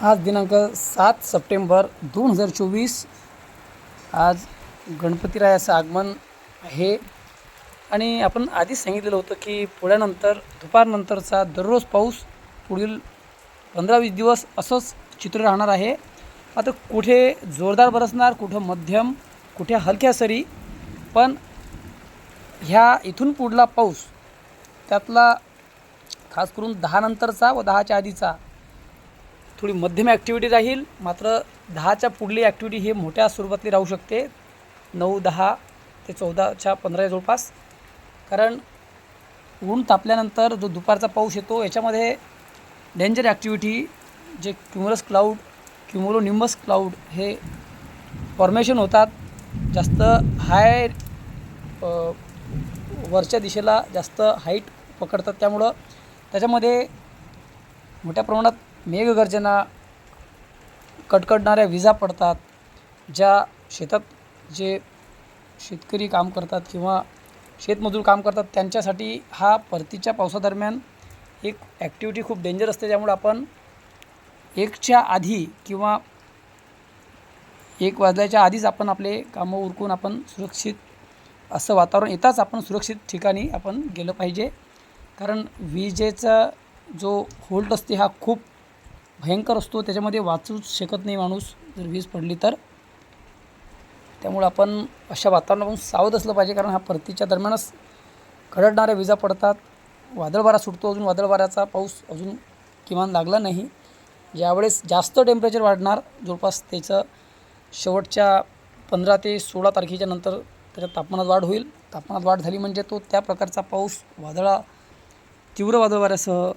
आज दिनांक सात सप्टेंबर दोन हजार चोवीस. आज गणपतीरायाचं आगमन आहे. आणि आपण आधीच सांगितलेलं होतं की पुण्यानंतर दुपारनंतरचा दररोज पाऊस पुढील पंधरा वीस दिवस असंच चित्र राहणार आहे. आता कुठे जोरदार बरसणार कुठं मध्यम कुठे हलक्या सरी पण ह्या इथून पुढला पाऊस त्यातला खास करून दहानंतरचा व दहाच्या आधीचा थोडी मध्यम ॲक्टिव्हिटी राहील. मात्र दहाच्या पुढली ॲक्टिव्हिटी हे मोठ्या स्वरूपातली राहू शकते. नऊ दहा ते चौदाच्या पंधरा जवळपास. कारण ऊन तापल्यानंतर जो दुपारचा पाऊस येतो याच्यामध्ये डेंजर ॲक्टिव्हिटी जे क्युमरस क्लाऊड क्युमुलो क्लाऊड हे फॉर्मेशन होतात. जास्त हाय वरच्या दिशेला जास्त हाईट पकडतात. त्यामुळं त्याच्यामध्ये मोठ्या प्रमाणात मेघगर्जना कडकडणाऱ्या विजा पडतात ज्या शेतात जे शेतकरी काम करतात किंवा शेतमजूर काम करतात त्यांच्यासाठी हा परतीच्या पावसादरम्यान एक ॲक्टिव्हिटी खूप डेंजर असते. त्यामुळे आपण एकच्या आधी किंवा एक वाजल्याच्या आधीच आपण आपले कामं उरकून आपण सुरक्षित असं वातावरण येताच आपण सुरक्षित ठिकाणी आपण गेलं पाहिजे. कारण विजेचा जो होल्ट असते हा खूप भयंकर असतो त्याच्यामध्ये वाचूच शकत नाही माणूस. जर वीज पडली तर. त्यामुळे आपण अशा वातावरणापासून सावध असलं पाहिजे कारण हा परतीच्या दरम्यानच खडडणाऱ्या विजा पडतात. वादळवारा सुटतो अजून. वादळवाऱ्याचा पाऊस अजून किमान लागला नाही. ज्यावेळेस जास्त टेम्परेचर वाढणार जवळपास त्याचं शेवटच्या पंधरा ते सोळा तारखेच्या नंतर त्याच्या तापमानात वाढ होईल. तापमानात वाढ झाली म्हणजे तो त्या प्रकारचा पाऊस वादळा तीव्र वादळवाऱ्यासह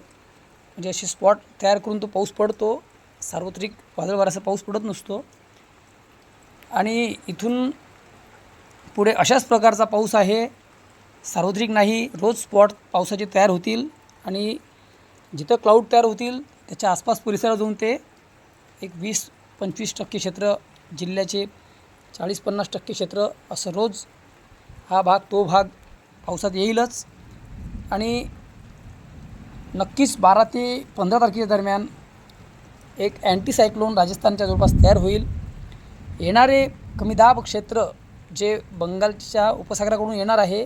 म्हणजे असे स्पॉट तयार करून तो पाऊस पडतो. सार्वत्रिक वादळवाराचा पाऊस पडत नसतो. आणि इथून पुढे अशाच प्रकारचा पाऊस आहे. सार्वत्रिक नाही रोज स्पॉट पावसाचे तयार होतील आणि जिथं क्लाऊड तयार होतील त्याच्या आसपास परिसरात जाऊन ते एक वीस पंचवीस टक्के क्षेत्र जिल्ह्याचे चाळीस पन्नास टक्के क्षेत्र असं रोज हा भाग तो भाग पावसात येईलच. आणि नक्कीच बारा ते पंधरा तारखेच्या दरम्यान एक अँटीसायक्लोन राजस्थानच्या जवळपास तयार होईल. येणारे कमी दाब क्षेत्र जे बंगालच्या उपसागराकडून येणार आहे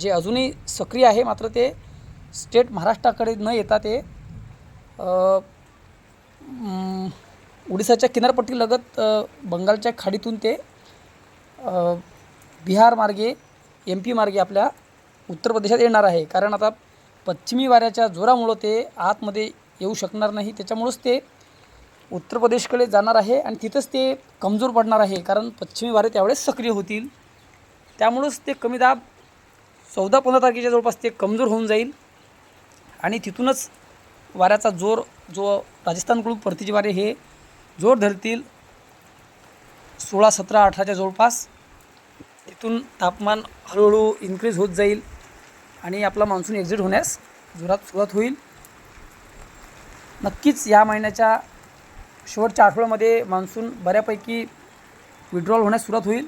जे अजूनही सक्रिय आहे मात्र ते स्टेट महाराष्ट्राकडे न येता ते ओडिसाच्या उडीसाच्या किनारपट्टीलगत बंगालच्या खाडीतून ते बिहार मार्गे एम पी मार्गे आपल्या उत्तर प्रदेशात येणार आहे. कारण आता पश्चिमी वाऱ्याच्या जोरामुळं ते आतमध्ये येऊ शकणार नाही. त्याच्यामुळंच ते उत्तर प्रदेशकडे जाणार आहे आणि तिथंच ते कमजोर पडणार आहे. कारण पश्चिमी वारे त्यावेळेस सक्रिय होतील. त्यामुळंच ते कमी दाब चौदा पंधरा तारखेच्या जवळपास ते कमजोर होऊन जाईल. आणि तिथूनच वाऱ्याचा जोर जो राजस्थानकडून परतीचे वारे हे जोर धरतील. सोळा सतरा अठराच्या जवळपास तिथून तापमान हळूहळू इन्क्रीज होत जाईल. आणि आपला मान्सून एक्झिट होण्यास जोरात सुरुवात होईल. नक्कीच या महिन्याच्या शेवटच्या आठवड्यामध्ये मान्सून बऱ्यापैकी विड्रॉल होण्यास सुरुवात होईल.